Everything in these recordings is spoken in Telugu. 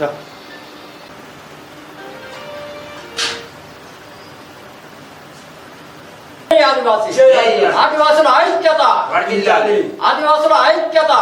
Да. आदिवासी आदिवासी ऐक्यता आदिवासी ऐक्यता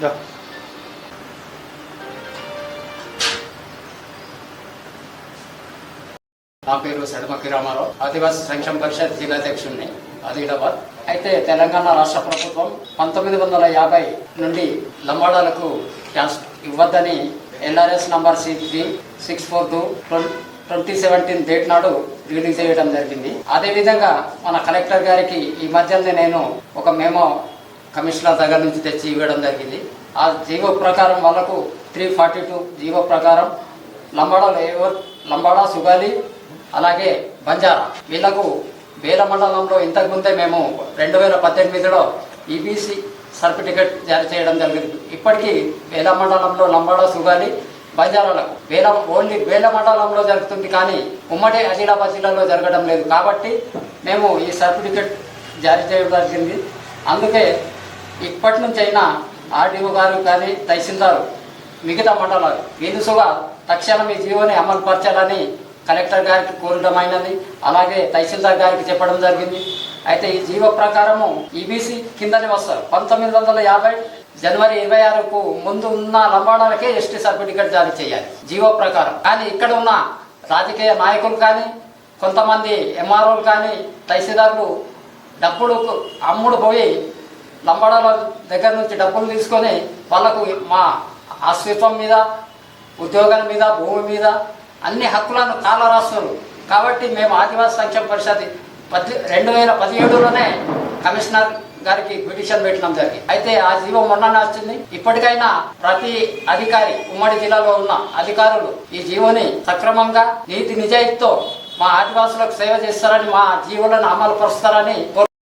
Да. నా పేరు సడమకి రామారావు ఆదివాసీ సంక్షేమ పరిషత్ జిల్లా అధ్యక్షుడిని ఆదిలాబాద్. అయితే తెలంగాణ రాష్ట్ర ప్రభుత్వం పంతొమ్మిది వందల యాభై నుండి లంబాడాలకు క్యాస్ట్ ఇవ్వద్దని LRS number C three six four two twenty seventeen date నాడు రిలీజ్ చేయడం జరిగింది. అదేవిధంగా మన కలెక్టర్ గారికి ఈ మధ్యనే నేను ఒక మేమో కమిషనర్ దగ్గర నుంచి తెచ్చి ఇవ్వడం జరిగింది. ఆ జీవో ప్రకారం వాళ్ళకు త్రీ ఫార్టీ టూ జీవో ప్రకారం లంబాడా ఎవరు లంబాడా సుగాలి అలాగే బంజారా వీళ్ళకు వేల మండలంలో ఇంతకు ముందే మేము రెండు వేల పద్దెనిమిదిలో ఈబీసీ సర్టిఫికెట్ జారీ చేయడం జరిగింది. ఇప్పటికీ వేల మండలంలో లంబాడో సుగాలి బజారాలకు వేల ఓన్లీ వేల మండలంలో జరుగుతుంది కానీ ఉమ్మడి ఆదిలాబాద్ జిల్లాలో జరగడం లేదు. కాబట్టి మేము ఈ సర్టిఫికెట్ జారీ చేయడం జరిగింది. అందుకే ఇప్పటి నుంచైనా ఆర్డీఓ గారు కానీ తహసీల్దారు మిగతా మండలాలు వీలుసుగా తక్షణం ఈ జీవోని అమలు పరచాలని కలెక్టర్ గారికి కోరడమైనది అలాగే తహసీల్దార్ గారికి చెప్పడం జరిగింది. అయితే ఈ జీవో ప్రకారము ఈబీసీ కిందనే వస్తారు. పంతొమ్మిది వందల యాభై జనవరి ఇరవై ఆరుకు ముందు ఉన్న లంబాడాలకే ఎస్టీ సర్టిఫికేట్ జారీ చేయాలి. జీవో ప్రకారం. కానీ ఇక్కడ ఉన్న రాజకీయ నాయకులు కానీ కొంతమంది ఎంఆర్ఓలు కానీ తహసీల్దార్లు డబ్బులు అమ్ముడు పోయి లంబాడాల దగ్గర నుంచి డబ్బులు తీసుకొని వాళ్ళకు మా అస్తిత్వం మీద ఉద్యోగాల మీద భూమి మీద అన్ని హక్కులను కాల కాబట్టి మేము ఆదివాసీ సంక్షేమ పరిషత్ పది రెండు వేల పదిహేడులోనే కమిషనర్ గారికి పిటిషన్ పెట్టడం జరిగింది. అయితే ఆ జీవో మొన్ననే వచ్చింది. ఇప్పటికైనా ప్రతి అధికారి ఉమ్మడి జిల్లాలో ఉన్న అధికారులు ఈ జీవోని సక్రమంగా నీతి నిజాయితీతో మా ఆదివాసులకు సేవ చేస్తారని మా జీవులను అమలు పరుస్తారని కోరు